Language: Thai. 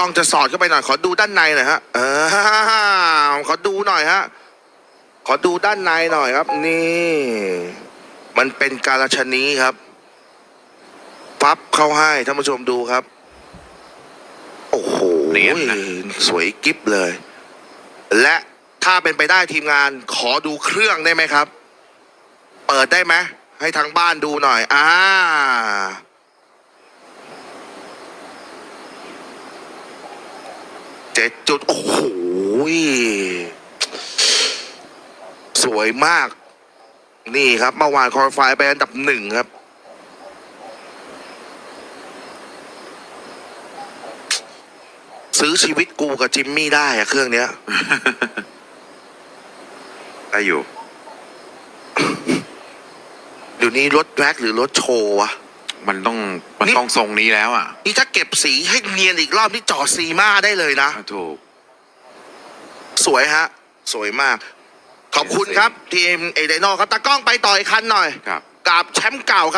กล้องจะสอดเข้าไปหน่อย ขอดูด้านในหน่อยฮะเออขอดูหน่อยฮะ ขอดูด้านในหน่อยครับ นี่ มันเป็นการชนีครับปั๊บเข้าให้ท่านผู้ชมดูครับ โอ้โหนะสวยกิฟเลย และถ้าเป็นไปได้ทีมงาน ขอดูเครื่องได้ไหมครับ เปิดได้ไหมให้ทางบ้านดูหน่อย อ่า เจ็ดจุด โอ้โหยสวยมาก นี่ครับเมื่อวานคอร์ไฟไปอันดับหนึ่งครับ ซื้อชีวิตกูกับจิมมี่ได้อะเครื่องเนี้ย ได้อยู่เดี๋ยวนี้รถแร็กหรือรถโชว์วะ มันต้องมันนี่ ต้องทรงนี้แล้วอะนี่ถ้าเก็บสีให้เนียนอีกรอบนี่จอดซีมาได้เลยนะ ถูก สวยฮะ สวยมาก ขอบคุณครับทีมเอเดโนครับตากล้องไปต่ออีกคันหน่อย ครับ กับแชมป์เก่าครับ